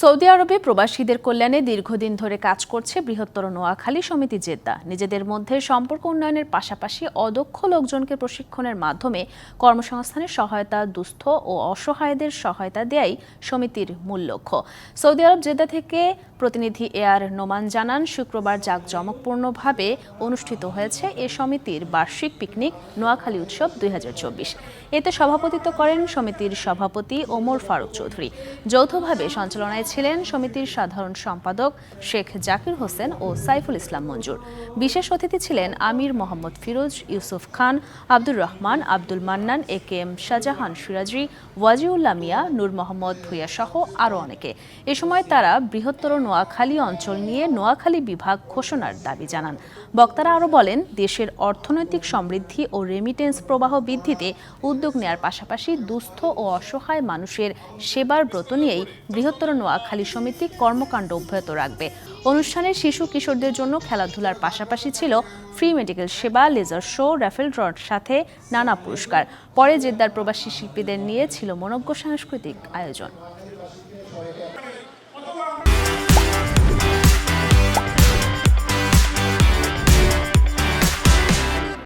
Saudi আরবে প্রবাসীদের কল্যাণে দীর্ঘদিন ধরে কাজ করছে বৃহত্তর নোয়াখালী সমিতি জেদ্দা। নিজেদের মধ্যে সম্পর্ক উন্নয়নের পাশাপাশি অদক্ষ লোকজনকে প্রশিক্ষণের মাধ্যমে কর্মসংস্থানের সহায়তা, দুস্থ ও অসহায়দের সহায়তা দেয়াই সমিতির মূল লক্ষ্য। সৌদি আরব জেদ্দা থেকে প্রতিনিধি এ আর নোমান জানান, শুক্রবার জাঁকজমকপূর্ণভাবে অনুষ্ঠিত হয়েছে এ সমিতির বার্ষিক পিকনিক নোয়াখালী উৎসব দুই হাজার চব্বিশ। এতে সভাপতিত্ব করেন সমিতির সভাপতি ওমর ফারুক চৌধুরী। যৌথভাবে সঞ্চালনায় ছিলেন সমিতির সাধারণ সম্পাদক শেখ জাকির হোসেন ও সাইফুল ইসলাম মঞ্জুর। বিশেষ অতিথি ছিলেন Amir Mohammad Firoz, Yusuf Khan, Abdur Rahman, Abdul Mannan, A K M Shahjahan Siraji Wajiullah Miah, Noor Mohammad Bhuiyan সহ আরও অনেকে। এ সময় তারা বৃহত্তর নোয়াখালী অঞ্চল নিয়ে নোয়াখালী বিভাগ ঘোষণার দাবি জানান। বক্তারা আরও বলেন, দেশের অর্থনৈতিক সমৃদ্ধি ও রেমিটেন্স প্রবাহ বৃদ্ধিতে উদ্যোগ নেয়ার পাশাপাশি দুস্থ ও অসহায় মানুষের সেবার ব্রত নিয়েই বৃহত্তর নোয়াখালী সমিতি কর্মকাণ্ড অব্যাহত রাখবে। অনুষ্ঠানে শিশু কিশোরদের জন্য খেলাধুলার পাশাপাশি ছিল ফ্রি মেডিকেল সেবা লেজার শো র্যাফেল ড্রর সাথে নানা পুরস্কার। পরে জেদ্দার প্রবাসী শিল্পীদের নিয়ে ছিল মনজ্ঞ সাংস্কৃতিক আয়োজন।